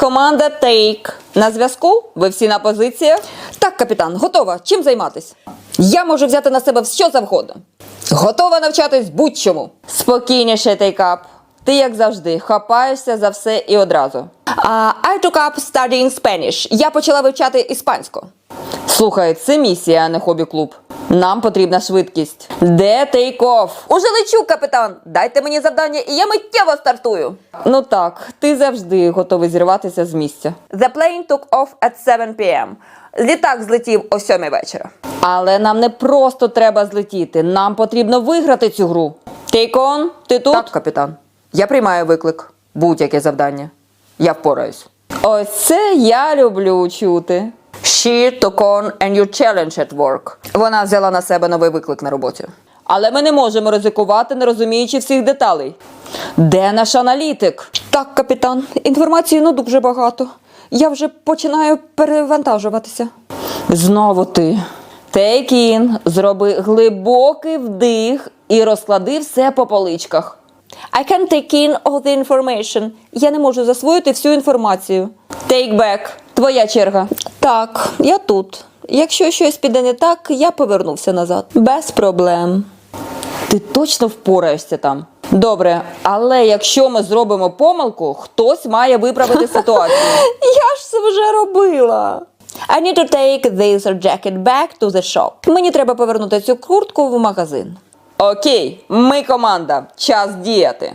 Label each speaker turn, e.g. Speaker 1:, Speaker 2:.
Speaker 1: Команда Take. На зв'язку? Ви всі на позиціях? Так, капітан, готова. Чим займатись? Я можу взяти на себе що завгодно. Готова навчатись будь-чому. Спокійніше, тейкап. Ти, як завжди, хапаєшся за все і одразу. А I took up studying Spanish. Я почала вивчати іспанську. Слухай, це місія, а не хобі-клуб. Нам потрібна швидкість. Де тейк-офф? Уже лечу, капітан. Дайте мені завдання, і я миттєво стартую. Ну так, ти завжди готовий зірватися з місця. The plane took off at 7 p.m. Літак злетів о 7 вечора. Але нам не просто треба злетіти, нам потрібно виграти цю гру. Тейкон, ти тут? Так, капітан. Я приймаю виклик. Будь-яке завдання. Я впораюсь. Ось це я люблю чути. She took on a new challenge at work. Вона взяла на себе новий виклик на роботі. Але ми не можемо ризикувати, не розуміючи всіх деталей. Де наш аналітик? Так, капітан, інформації ну дуже багато. Я вже починаю перевантажуватися. Знову ти. Take in, зроби глибокий вдих і розклади все по поличках. I can take in all the information. Я не можу засвоїти всю інформацію. Take back. Твоя черга. Так, я тут. Якщо щось піде не так, я повернувся назад. Без проблем. Ти точно впораєшся там. Добре, але якщо ми зробимо помилку, хтось має виправити ситуацію. Я ж це вже робила. I need to take this jacket back to the shop. Мені треба повернути цю куртку в магазин. Окей, ми команда. Час діяти.